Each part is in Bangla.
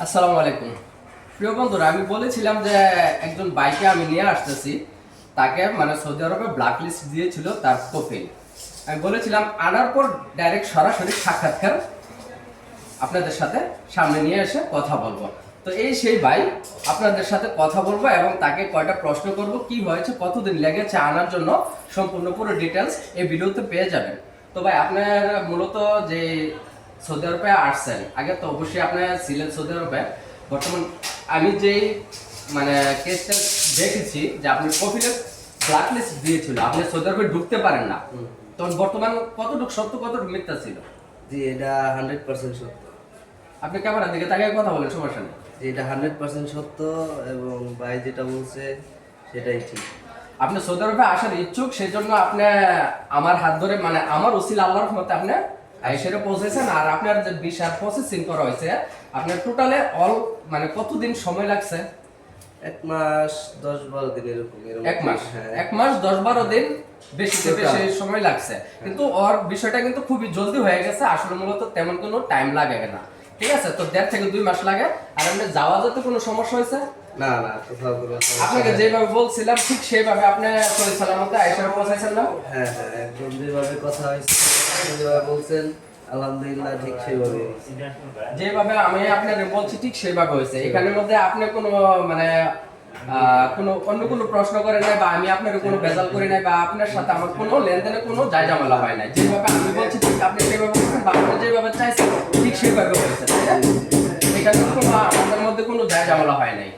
আসসালামু আলাইকুম। প্রিয় বন্ধুরা, আমি বলেছিলাম যে একজন বাইকে আমি নিয়ে আসতেছি, তাকে মানে সৌদি আরবে ব্ল্যাক লিস্ট দিয়েছিল তার প্রোফাইল আমি বলেছিলাম, আনার পর ডাইরেক্ট সরাসরি সাক্ষাৎকার আপনাদের সাথে সামনে নিয়ে এসে কথা বলব। তো এই সেই ভাই, আপনাদের সাথে কথা বলব এবং তাকে কয়টা প্রশ্ন করব, কি হয়েছে, কতদিন লেগেছে আনার জন্য, সম্পূর্ণ পুরো ডিটেলস এই ভিডিওতে পেয়ে যাবেন। তো ভাই, আপনার মূলত যে সৌদি আরবে আসছেন। আগে তো অবশ্যই আপনার ছিলেন সৌদি আরবে। বর্তমান আমি যেই মানে কেসটা দেখেছি যে আপনি প্রফিলে ব্ল্যাক লিস্ট দিয়েছিল আপনি সৌদি আরবে ঢুকতে পারেন না। তখন বর্তমান কতটুকু সত্য কতটুকু মিথ্যা ছিল? জি এটা হান্ড্রেড পার্সেন্ট সত্য। আপনি ক্যামেরার দিকে তাকে কথা বলেন সমস্যা নেই। জি এটা হান্ড্রেড পার্সেন্ট সত্য এবং ভাই যেটা বলছে সেটাই ঠিক। আপনি সৌদি আরবে আসার ইচ্ছুক সেই জন্য আপনি আমার হাত ধরে মানে আমার উসিল আল্লাহর মতে আপনি আইসেরে পৌঁছেছেন আর আপনার যে বিশাল প্রসেসিং করা হয়েছে আপনার টোটালে অল মানে কতদিন সময় লাগছে? এক মাস দশ বারো দিন এরকম এক মাস। হ্যাঁ। এক মাস দশ বারো দিন বেশি বেশি সময় লাগছে। কিন্তু ওর বিষয়টা কিন্তু খুবই জলদি হয়ে গেছে আসলে মূলত তেমন কোনো টাইম লাগে না। ঠিক আছে? তো দেড় থেকে দুই মাস লাগে। আর আপনি যাওয়া যেতে কোনো সমস্যা হয়েছে? না না কোথাও কোনো আপনাকে যেভাবে বলছিলাম ঠিক সেইভাবে আপনি সহি সালামতে আইসেরে পৌঁছাইছেন না? হ্যাঁ হ্যাঁ একদম যেভাবে কথা হয়েছে। যেভাবে বলছেন আলহামদুলিল্লাহ ঠিক সেভাবে যেভাবে আমি আপনাকে বলছি ঠিক সেভাবে হয়েছে। এখানের মধ্যে আপনি কোনো মানে কোনো অন্য কোনো প্রশ্ন করেন নাই বা আমি আপনার কোনো বেজাল করি নাই বা আপনার সাথে আমার কোনো লেনদেনে কোনো যায় ঝামেলা হয় নাই। যেভাবে আমি বলছি ঠিক আপনি সেভাবে বলছেন বা আপনি যেভাবে চাইছেন ঠিক সেভাবে হয়েছে? এখানে কোনো আমাদের মধ্যে কোনো যায় ঝামেলা হয় নাই।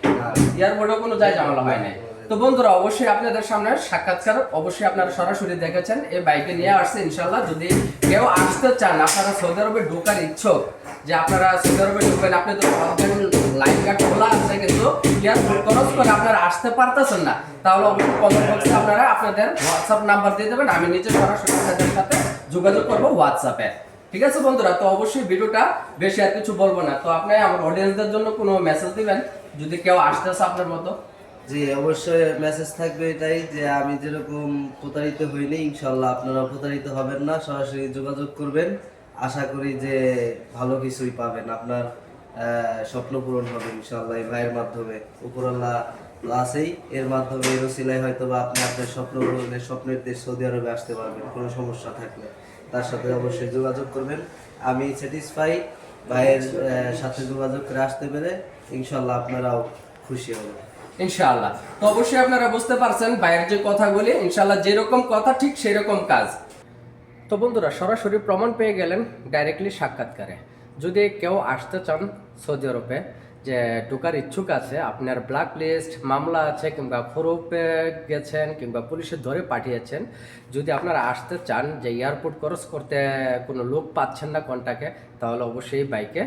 এয়ারপোর্টে কোনো যায় ঝামেলা হয় নাই। তো বন্ধুরা, অবশ্যই আপনাদের সামনে সাক্ষাৎকার, অবশ্যই আপনারা সরাসরি দেখেছেন, এই বাইকে নিয়ে আসছে ইনশাল্লাহ যদি কেউ আসতে চান, আপনারা সৌদি আরবে ঢোকার ইচ্ছুক, যে আপনারা সৌদি আরবে ঢুকবেন আপনি তো লাইন গার্ড খোলা আছে কিন্তু ক্রস করে আপনারা আসতে পারতেছেন না, তাহলে অবশ্যই কমেন্ট বক্সে আপনারা আপনাদের হোয়াটসঅ্যাপ নাম্বার দিয়ে দেবেন, আমি নিজে সরাসরি আপনাদের সাথে যোগাযোগ করব হোয়াটসঅ্যাপে ঠিক আছে বন্ধুরা, তো অবশ্যই ভিডিওটা বেশি আর কিছু বলব না। তো আপনি আমার অডিয়েন্সদের জন্য কোনো মেসেজ দিবেন? যদি কেউ আসতেছে আপনার মতো। জি, অবশ্যই মেসেজ থাকবে এটাই যে আমি যেরকম প্রতারিত হইনি, ইনশাল্লাহ আপনারা প্রতারিত হবেন না, সরাসরি যোগাযোগ করবেন। আশা করি যে ভালো কিছুই পাবেন, আপনার স্বপ্ন পূরণ হবে ইনশাল্লাহ এই ভাইয়ের মাধ্যমে। উপরাল্লাহ আছেই, এর মাধ্যমে এর ওসিলায় হয়তো বা আপনি আপনার স্বপ্ন পূরণের স্বপ্নের দেশ সৌদি আরবে আসতে পারবেন, কোনো সমস্যা থাকলে। তার সাথে অবশ্যই যোগাযোগ করবেন। আমি স্যাটিসফাই ভাইয়ের সাথে যোগাযোগ করে আসতে পেরে ইনশাল্লাহ আপনারাও খুশি হবেন। ইনশাআল্লাহ। তো অবশ্যই আপনারা বুঝতে পারছেন বাইরের যে কথাগুলি, ইনশাআল্লাহ যেরকম কথা, ঠিক সেই রকম কাজ। তো বন্ধুরা, সরাসরি প্রমাণ পেয়ে গেলেন ডাইরেক্টলি সাক্ষাৎকারে। যদি কেউ আসতে চান সৌদি আরবে, যে ঢোকার ইচ্ছুক আছে, আপনার ব্ল্যাক লিস্ট মামলা আছে, কিংবা খরপে গেছেন, কিংবা পুলিশে ধরে পাঠিয়েছেন, যদি আপনারা আসতে চান যে এয়ারপোর্ট ক্রস করতে কোনো লোক পাচ্ছেন না কন্টাকে তাহলে অবশ্যই বাইকে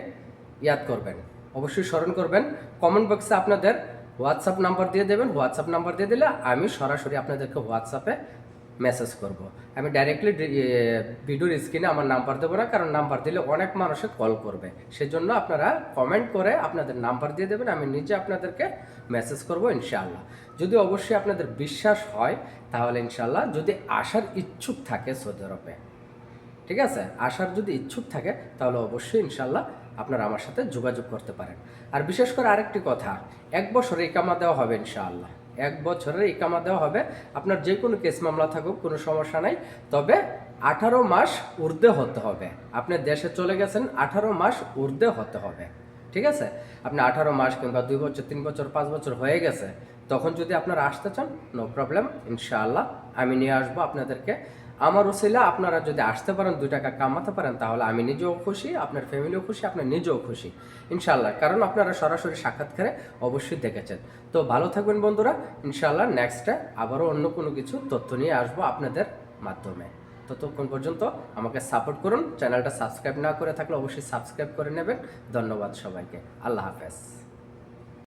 ইয়াদ করবেন। অবশ্যই স্মরণ করবেন। কমেন্ট বক্সে আপনাদের হোয়াটসঅ্যাপ নাম্বার দিয়ে দেবেন হোয়াটসঅ্যাপ নাম্বার দিয়ে দিলে আমি সরাসরি আপনাদেরকে হোয়াটসঅ্যাপে মেসেজ করব। আমি ডাইরেক্টলি ভিডিওর স্ক্রিনে আমার নাম্বার দেবো না, কারণ নাম্বার দিলে অনেক মানুষে কল করবে। সেজন্য আপনারা কমেন্ট করে আপনাদের নাম্বার দিয়ে দেবেন, আমি নিজে আপনাদেরকে মেসেজ করব ইনশাআল্লাহ। যদি অবশ্যই আপনাদের বিশ্বাস হয়, তাহলে ইনশাআল্লাহ যদি আসার ইচ্ছুক থাকে সৌদি আরবে, ঠিক আছে? আসার যদি ইচ্ছুক থাকে, তাহলে অবশ্যই ইনশাল্লাহ আপনারা আমার সাথে যোগাযোগ করতে পারেন। আর বিশেষ করে আরেকটি কথা, এক বছরে ইকামা দেওয়া হবে ইনশাআল্লাহ। এক বছরের ইকামা দেওয়া হবে, আপনার যে কোনো কেস মামলা থাকুক, কোনো সমস্যা নাই। তবে আঠারো মাস ঊর্ধ্বে হতে হবে। আপনি দেশে চলে গেছেন, আঠারো মাস ঊর্ধ্বে হতে হবে। ঠিক আছে? আপনি আঠারো মাস কিংবা দুই বছর, তিন বছর, পাঁচ বছর হয়ে গেছে, তখন যদি আপনারা আসতে চান নো প্রবলেম ইনশাআল্লাহ, আমি নিয়ে আসব আপনাদেরকে। আমার উসিলা, আপনারা যদি আসতে পারেন, দুই টাকা কামাতে পারেন, তাহলে আমি নিজেও খুশি, আপনার ফ্যামিলিও খুশি আপনার নিজেও খুশি। ইনশাল্লাহ কারণ আপনারা সরাসরি সাক্ষাৎকারে অবশ্যই দেখেছেন। তো ভালো থাকবেন বন্ধুরা ইনশাল্লাহ নেক্সটে আবারও অন্য কোনো কিছু তথ্য নিয়ে আসব আপনাদের মাধ্যমে। ততক্ষণ পর্যন্ত আমাকে সাপোর্ট করুন চ্যানেলটা সাবস্ক্রাইব না করে থাকলে অবশ্যই সাবস্ক্রাইব করে নেবেন। ধন্যবাদ সবাইকে, আল্লাহ হাফেজ।